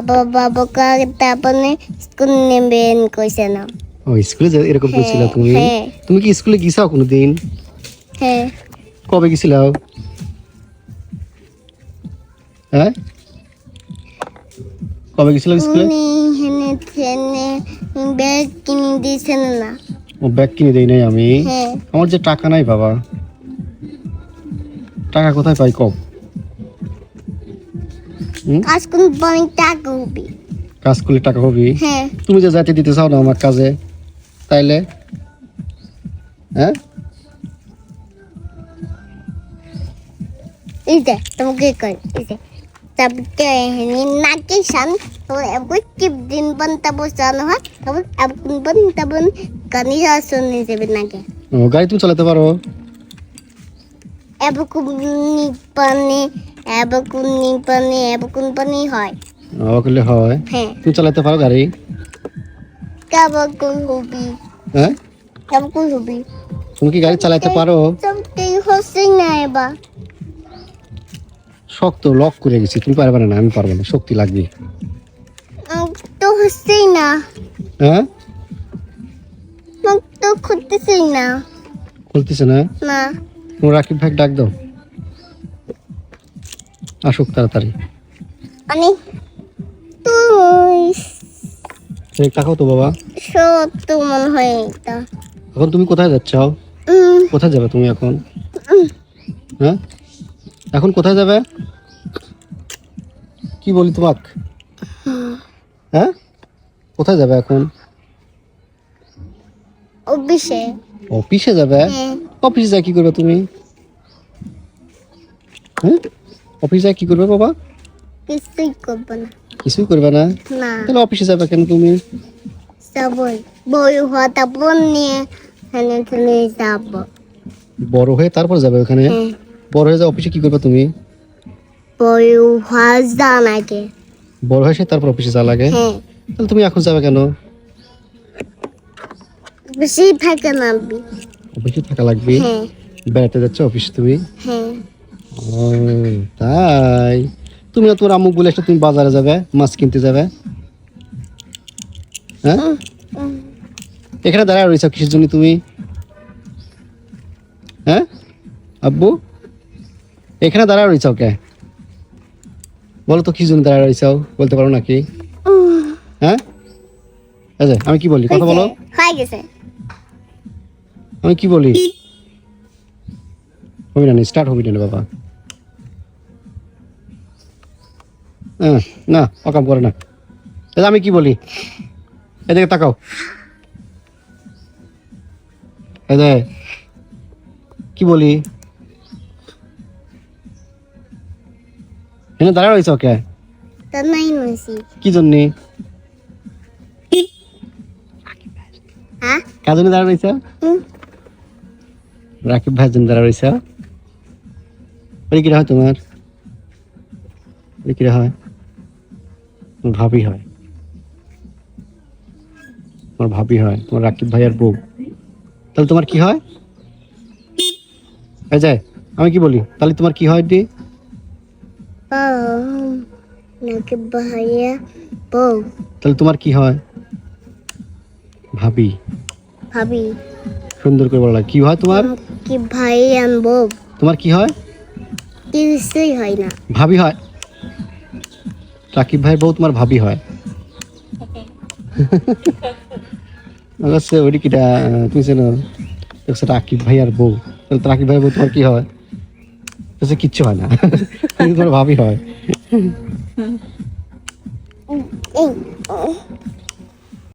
আবার বাবাকে তারপরে স্কুল নেবেন ও স্কুলে যা- এরকম করছিল হ্যাঁ, তুমি। তুমি কি স্কুলে কোনোদিন হ্যাঁ কবে গেছিলাও হ্যাঁ কবে গেছিল স্কুলে হেনে থেনে ব্যাগ কিনে দিয়েছেন না ও ব্যাগ কিনে দেই নাই আমি আমার যে টাকা নাই বাবা টাকা কোথায় পাই কম কাজ কোন অনেক টাকা হবে। কাজ করলে টাকা হবি? হ্যাঁ। তুমি যে যাইতে দিতে চাও না আমার কাজে তাইলে? হ্যাঁ? যে তোমাকে কই তারপরে হেনে নাকি শান তারপর একবার টিপ দিন বান তারপর চানো হয় তারপর একবার বান তারপর কানি নাকি? ও গাড়ি তুমি চালাতে পারো। পানি এবকুন পানি এবকুন পানি হয়। হয়? হ্যাঁ। তুমি চালাতে পারো গাড়ি? কাবকুন হবি। হ্যাঁ? কাবকুন হবি। তুমি কি গাড়ি চালাতে পারো? সবটি হচ্ছে না এবার। শক্ত লক করে গেছি। তুমি পারবে না আমি পারব না। শক্তি লাগবে। তো হচ্ছে না। হ্যাঁ? মুখ তো খুঁজতেছি না। খুলতেছে না? না। রাকিব ভাই ডাক দাও। আসুক তাড়াতাড়ি। আমি তুই এই তাকাও তো বাবা। সত্য মনে হয় এটা এখন তুমি কোথায় যাচ্ছ? কোথায় যাবে তুমি এখন? হ্যাঁ? এখন কোথায় যাবে? কি বলি তোমাক? হ্যাঁ? কোথায় যাবে এখন? অফিসে। অফিসে যাবে? হ্যাঁ। অফিসে যা কি করবে তুমি? হ্যাঁ? অফিসে যা কি করবে বাবা? কিছুই করব না। কিছুই করবে না? না। তাহলে অফিসে যাবে কেন তুমি? সবই বই হওয়া তারপর নিয়ে হেনে ঠেনে যাব। বড় হয়ে তারপর যাবে ওখানে? হ্যাঁ। বড় হয়ে যা অফিসে কি করবে তুমি? বই হওয়া যান আগে। বড় হয়ে তারপর অফিসে যা লাগে? হ্যাঁ। তাহলে তুমি এখন যাবে কেন? বেশি থাকে না আমি। অফিসে থাকা লাগবে? হ্যাঁ। বেড়াতে যাচ্ছ অফিসে তুমি? হ্যাঁ। তাই? তুমি তোমার আম্মুক বলে একটা তুমি বাজারে যাবে মাছ কিনতে যাবে। হ্যাঁ? এখানে দাঁড়ায় রয়েছ কিসের জন্য তুমি? হ্যাঁ? আব্বু? এখানে দাঁড়ায় রয়েছ কে? বলো তো কি জন্য দাঁড়ায় রয়েছ বলতে পারো নাকি? হ্যাঁ? যে, আমি কি বলি? কথা বলো। হয়ে গেছে। আমি কি বলি? হবি না স্টার্ট হবি না বাবা। হ্যাঁ, না অকাম করে না। এই আমি কি বলি? এদিকে তাকাও। যে, কি বলি? এখানে দাঁড়া রয়েছে ওকে? কি জন্যে? হ্যাঁ? কার জন্য দাঁড়া রয়েছে? রাকিব ভাইয়ের জন্য দাঁড়া রয়েছে। ওই কিরা হয় তোমার? ওই কিরা হয়? ভাবি হয়। তোমার ভাবি হয় তোমার রাকিব ভাইয়ের বউ। তাহলে তোমার কি হয়? এই যে আমি কি বলি? তাহলে তোমার কি হয় বউ ভাইয়া বউ। তাহলে তোমার কি হয়? ভাবি। ভাবি। সুন্দর করে বলা কি হয় তোমার? কি ভাই আন বউ। তোমার কি হয়? কিছুই হয় না। ভাবি হয়। রাকিব ভাই বউ তোমার ভাবি হয়। অবশ্য ওই কিটা তুমি জানো, দেখছ রাকিব ভাই আর বউ। তাহলে রাকিব ভাই বউ তোমার কি হয়? বলছে কিচ্ছু হয় না। তোমার ভাবি হয়।